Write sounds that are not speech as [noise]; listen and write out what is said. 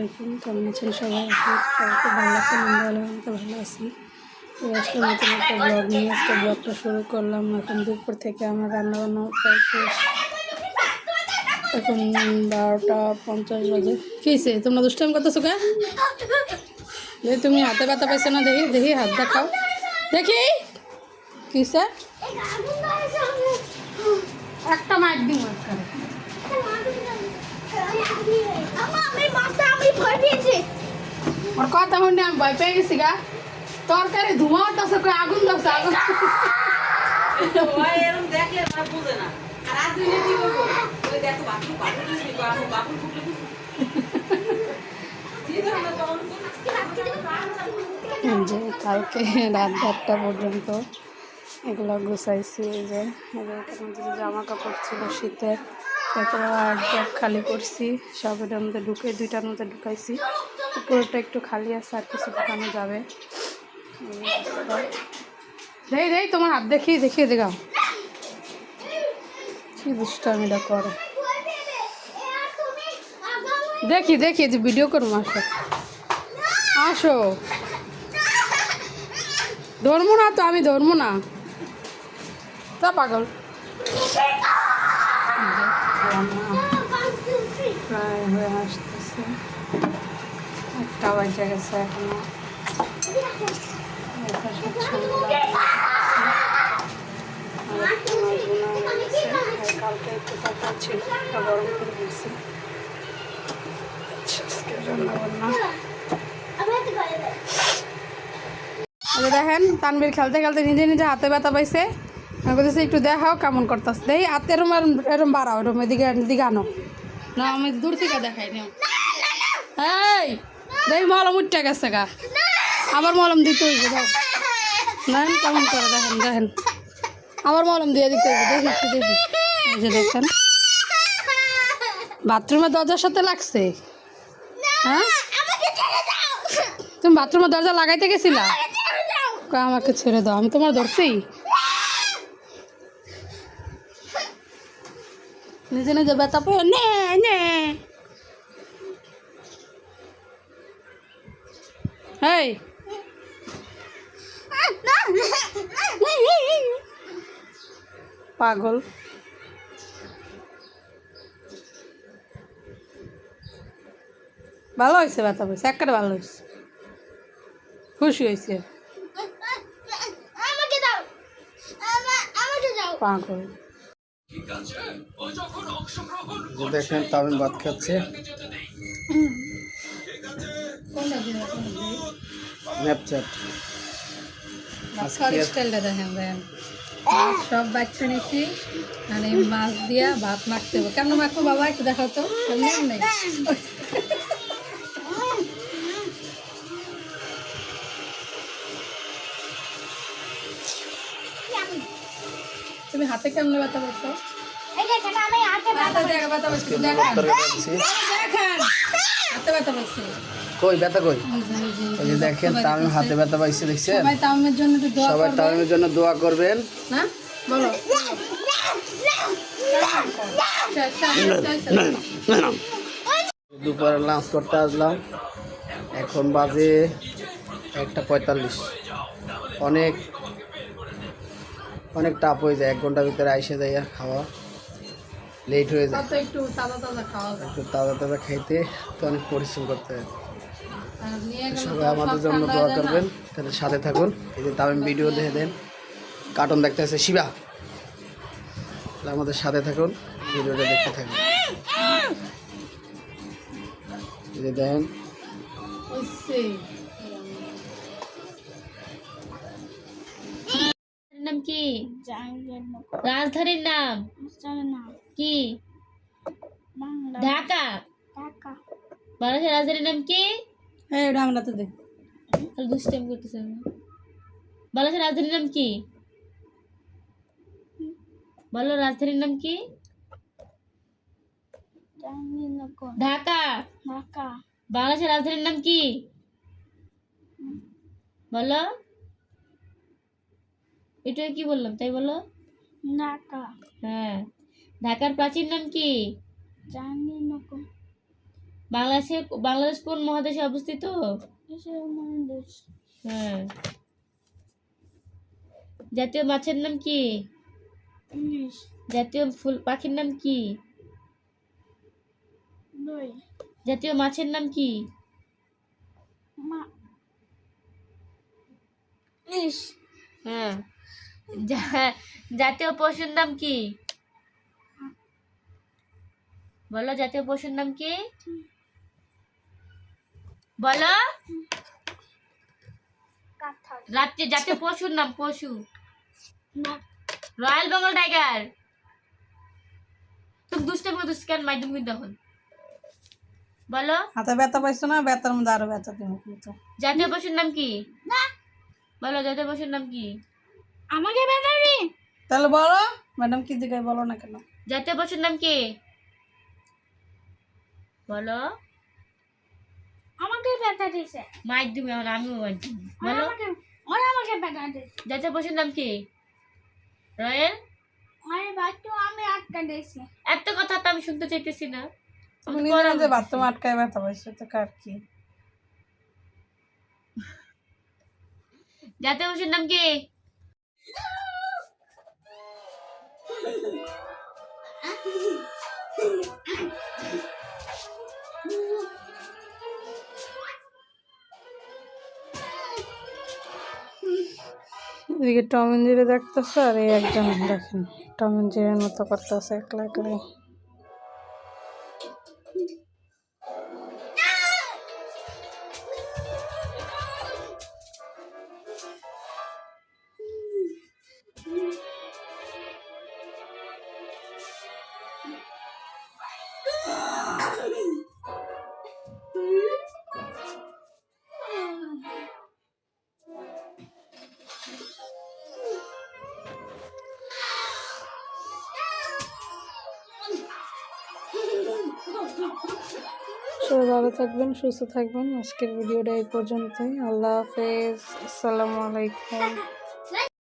আলাইকুম কেমন আছেন সবাই? করি ভালো আছেন আমরা তো ভালো আছি। তো আজকে নতুন একটা ব্লগ নিয়ে আজকে ব্লগটা শুরু করলাম। এখন দুপুর থেকে আমার রান্না বান্না প্রায় শেষ। এখন বারোটা পঞ্চাশ বাজে। কী হয়েছে তোমরা দুষ্টাইম করতেছো কে দেখি তুমি হাতে ব্যথা পাইছো না? দেখি দেখি হাত দেখাও। দেখি। কী স্যার একটা মাইক দিন ওর কথা শুনে আমি ভয় পেয়ে গেছি গা তরকারি ধোঁয়া কই আগুন ধরছে আগুন আর যে কালকে রাত দেড়টা পর্যন্ত এগুলো গুছাইছি এই যে জামা কাপড় ছিল শীতের তারপরে আর খালি করছি সব এটার মধ্যে ঢুকে দুইটার মধ্যে ঢুকাইছি পুরোটা একটু খালি আছে, আর কিছু ঢুকানো যাবে। দেই দেই, তোমার হাত দেখি দেখিয়ে দেখাও কি দুষ্টামিটা করে। দেখি দেখি, যে ভিডিও করব আসো। আসো। ধরবো না তো, আমি ধরবো না। তা পাগল। প্রায় হয়ে আসতেছে। একটা বাজে গেছে এখনও। আর হয়ে আর দেখেন তানবির খেলতে খেলতে নিজে নিজে হাতে ব্যথা পাইছে। একটু দেখাও কেমন করতেছ? দেখি হাতে এরম এরম বাড়াও, এরম, এদিকে এদিকে আনো। না, আমি দূর থেকে দেখাই, নিও। এই! দেখি, মলম উঠতে গেছে গা। আবার মলম দিতে হইবে দাও দেখেন কেমন করে, দেখেন দেখেন। আবার মলম দিয়ে দিতে হইবে, দেখি, একটু দেখি। যে দেখেন। বাথরুমের দরজার সাথে লাগছে? হ্যাঁ? তুমি বাথরুমের দরজা লাগাইতে গেছিলা? আমাকে ছেড়ে দাও, আমি তোমার ধরছি? নিজে নিজে ব্যথা পেয়ে নে নে। এই পাগল। ভালো হয়েছে ব্যথা পেয়েছে একেবারে ভালো হয়েছে। খুশি হয়েছে। আমাকে দাও। আমা- আমাকে দাও। পাগল। দেখেন তামিম ভাত খাচ্ছে। স্ন্যাপচ্যাট খাওয়ার স্টাইলটা দেখেন দেখেন সব বাচ্চা নিচ্ছি মানে মাছ দিয়া ভাত মাখতে হবে। কেমন মাখবো বাবা একটু দেখাও তো। কেমন নেই। তুমি হাতে কেমন ব্যথা আমি হাতে দেখা ব্যথা করছি। দেখান হাতে ব্যথা করছি। কই ব্যথা কই? ওই যে, দেখেন তামিম হাতে ব্যথা পাইছে দেখছেন? সবাই তামের জন্য দোয়া সবাই করবেন। তামিমের জন্য দোয়া করবেন। না বলো। শেষ। দুপুরে লাঞ্চ করতে আসলাম। এখন বাজে একটা পঁয়তাল্লিশ। অনেক অনেক টাপ হয়ে যায়। এক ঘণ্টার ভিতরে আইসে যায় আর খাওয়া। লেট হয়ে যায়। একটু তাজা তাজা খাওয়া একটু তাজা তাজা খাইতে তো অনেক পরিশ্রম করতে হয়। সবাই আমাদের জন্য দোয়া। করবেন। তাহলে সাথে থাকুন। এই যে তামিম ভিডিও দেখে দেন। কার্টুন দেখতে আছে। শিবা। তাহলে আমাদের সাথে থাকুন। ভিডিওটা দেখতে থাকুন। এই যে দেখেন নাম কি? রাজধানীর নাম? কি? ঢাকা। বাংলাদেশের রাজধানীর নাম কি? এই ওটা আমরা তো দেখ তাহলে দুষ্টাইম করতেছে। বাংলাদেশের রাজধানীর নাম কি? বলো রাজধানীর নাম কি? ঢাকা। ঢাকা। বাংলাদেশের রাজধানীর নাম কি? বলো। এটা কি বললাম তাই বলো। ঢাকা। হ্যাঁ। ঢাকার প্রাচীন নাম কি? জাঙ্গের নৌকো বাংলাদেশে বাংলাদেশ কোন মহাদেশে অবস্থিত? হ্যাঁ। জাতীয় মাছের নাম কি? জাতীয় ফুল পাখির নাম কি? জাতীয় মাছের নাম কি? মা। হ্যাঁ। জাতীয় পশুর নাম কি? বলো জাতীয় পশুর নাম কি? বলো। রাত্রে জাতীয় পশুর নাম পশু। Royal Bengal tiger. তুমি দুষ্টামি করতেছিস কেন? মাধ্যম কিন্তু এখন বলো। হাতে ব্যথা পাইছো না? ব্যথার মধ্যে আরও ব্যথা তুমি কিন্তু। জাতীয় পশুর নাম কি? না। বলো জাতীয় পশুর নাম কি? আমাকে ব্যাটারি তাহলে বলো। ম্যাডাম কি দিকে বলো না কেন? জাতীয় পশুর নাম কি? বলো। ব্যথা দিছে। মাধ্যম এখন আমিও ওরা বলো। ওরা আমাকে ব্যথা দিছে। জাতীয় পশুর নাম কি? রয়েল? ওই বাচ্চা আমি আটকা দিয়েছি। এত কথা তো আমি শুনতে চাইতেছি না। তুমি নিজে নিজে বাথরুম আটকায় ব্যথা পাইছো তো কার কি? নাম কি? [laughs] এদিকে টম জিরে দেখতেছে আর এই একজন দেখেন, টম জিরের জেরির মতো করতেছে একলা একলাই। সবাই ভালো থাকবেন সুস্থ থাকবেন। আজকের ভিডিওটা এই পর্যন্তই। আল্লাহ হাফেজ। আসসালামু আলাইকুম।